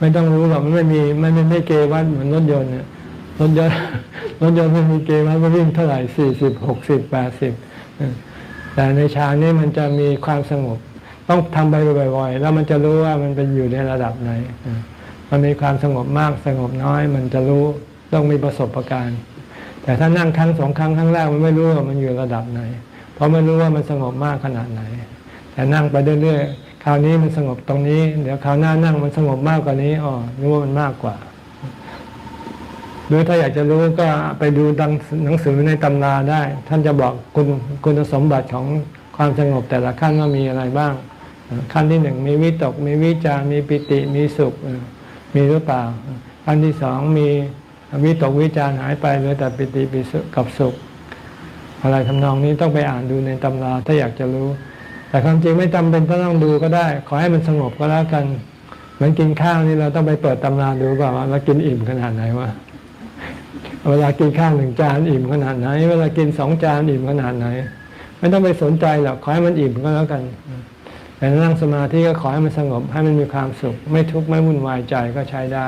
ไม่ต้องรู้หรอกมันไม่มีมันไม่ไม่เกวัดเหมือนรถยนต์เนี่ยรถยนต์รถยนต์มันมีเกวัดว่าวิ่งเท่าไหร่สี่สิบหกสิบแปดสิบแต่ในฌานนี่มันจะมีความสงบ ต้องทำไปบ่อยๆ แล้วมันจะรู้ว่ามันเป็นอยู่ในระดับไหน มันมีความสงบมากสงบน้อย มันจะรู้ต้องมีประสบการณ์ แต่ถ้านั่งครั้งสองครั้งครั้งแรกมันไม่รู้ว่ามันอยู่ระดับไหน เพราะไม่รู้ว่ามันสงบมากขนาดไหน แต่นั่งไปเรื่อยๆคราวนี้มันสงบตรงนี้ เดี๋ยวคราวหน้านั่งมันสงบมากกว่านี้อ๋อรู้ว่ามันมากกว่าหรือถ้าอยากจะรู้ก็ไปดูดังหนังสือในตำราได้ ท่านจะบอกคุณคุณสมบัติของความสงบแต่ละขั้นว่ามีอะไรบ้าง ขั้นที่หนึ่งมีวิตก มีวิจารมีปิติมีสุขมีหรือเปล่าขั้นที่สองมี วิตกวิจารหายไปเหลือแต่ปิติปิสุกับสุข อะไรทำนองนี้ต้องไปอ่านดูในตำราถ้าอยากจะรู้ แต่ความจริงไม่จำเป็นต้องดูก็ได้ ขอให้มันสงบก็แล้วกันเหมือนกินข้าวนี่เราต้องไปเปิดตำราดูก่อนว่าเรากินอิ่มขนาดไหนวะเวลากินข้าวหนึ่งจานอิ่มขนาดไหน เวลากินสองจานอิ่มขนาดไหน ไม่ต้องไปสนใจหรอกขอให้มันอิ่มก็แล้วกันแต่นั่งสมาธิก็ขอให้มันสงบให้มันมีความสุข ไม่ทุกข์ไม่วุ่นวายใจก็ใช้ได้